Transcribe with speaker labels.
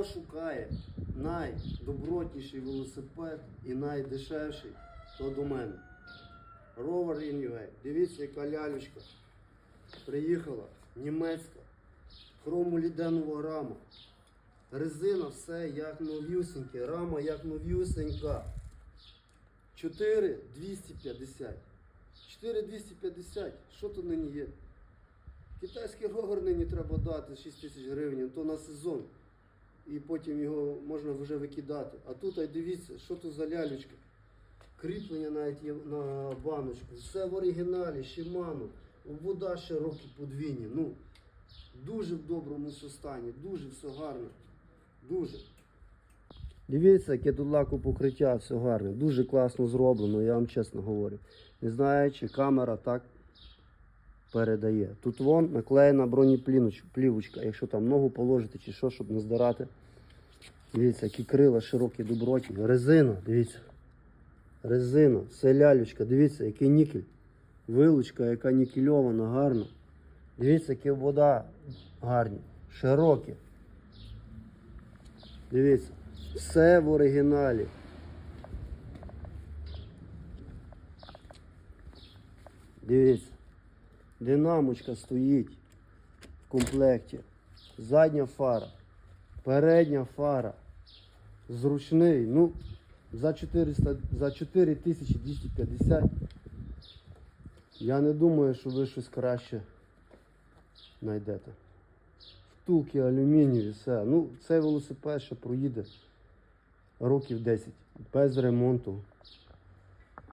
Speaker 1: Хто шукає найдобротніший велосипед і найдешевший, то до мене. Rover Inway. Дивіться, яка лялючка. Приїхала німецька. Хромоліденова рама. Резина все як новюсеньке, рама як новюсенька. 4250. 4250. Що тут нині є? Китайський ровер нині треба дати 6 тисяч гривень, то на сезон. І потім його можна вже викидати. А тут, ай дивіться, що тут за лялючка. Кріплення навіть є на баночку. Все в оригіналі, Shimano. Вода ще роки подвійні. Ну, дуже в доброму все стані, дуже все гарно. Дуже. Дивіться, яке тут лаку покриття, все гарне. Дуже класно зроблено, я вам чесно говорю. Не знаю, чи камера так передає. Тут вон наклеєна бронеплівочка, якщо там ногу положити чи що, щоб не здирати. Дивіться, які крила широкі, добротні. Резина, дивіться. Резина, все лялючка, дивіться, який нікель. Вилучка, яка нікельована, гарна. Дивіться, які вода гарні, широкі. Дивіться, все в оригіналі. Дивіться, динамочка стоїть в комплекті. Задня фара, передня фара. Зручний. Ну, за 400, за 4250. Я не думаю, що ви щось краще знайдете. Втулки алюмінієві, все. Ну, цей велосипед ще проїде років 10. Без ремонту.